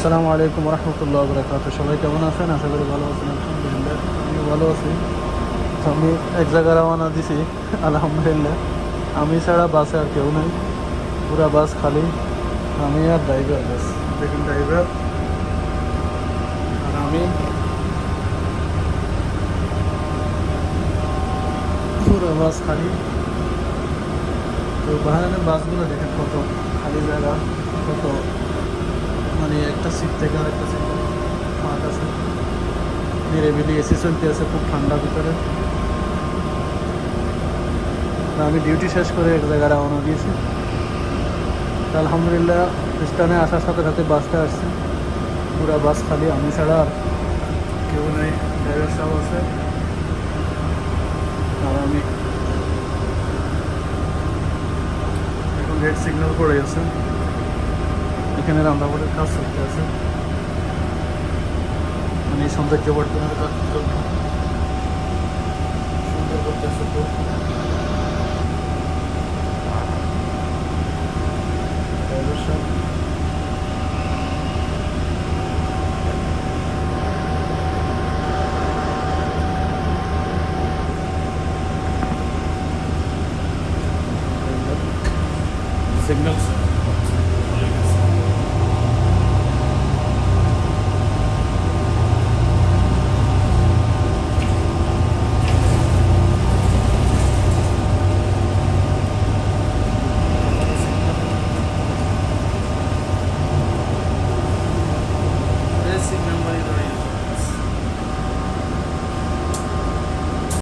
আসসালামু আলাইকুম রহমতুল্লাহ বরকাত সবাই কেমন আছেন? আশা করি ভালো আছেন, আলহামদুলিল্লাহ। ভালো আছি। আমি এক জায়গায় রওনা দিছি, আলহামদুলিল্লাহ। আমি ছাড়া বাসে আর কেউ নেই, পুরা বাস খালি। আমি আর ড্রাইভার, বাস। দেখুন ড্রাইভার। আর আমি। পুরো বাস খালি। তো বাহারানের বাসগুলো দেখেন কত খালি জায়গা, কত মানে একটা সিট থেকে আর একটা সিট ফাঁক আছে। নিরিবিলি এসি চলতে আছে, খুব ঠান্ডা ভিতরে। আমি ডিউটি শেষ করে এক জায়গায় রওনা দিয়েছি। আলহামদুলিল্লাহ স্টানে আসার সাথে সাথে বাসটা আসছে। পুরা বাস খালি, আমি ছাড়া আর কেউ নেই। ড্রাইভার সাহেব আছে। আর আমি এখন রেড সিগন্যাল পড়ে গেছে। এখানে রান্নাবাড়ির কাজ চলতে আছে মানে এই সৌন্দর্য বর্ধনের কাজ চলতে সুন্দর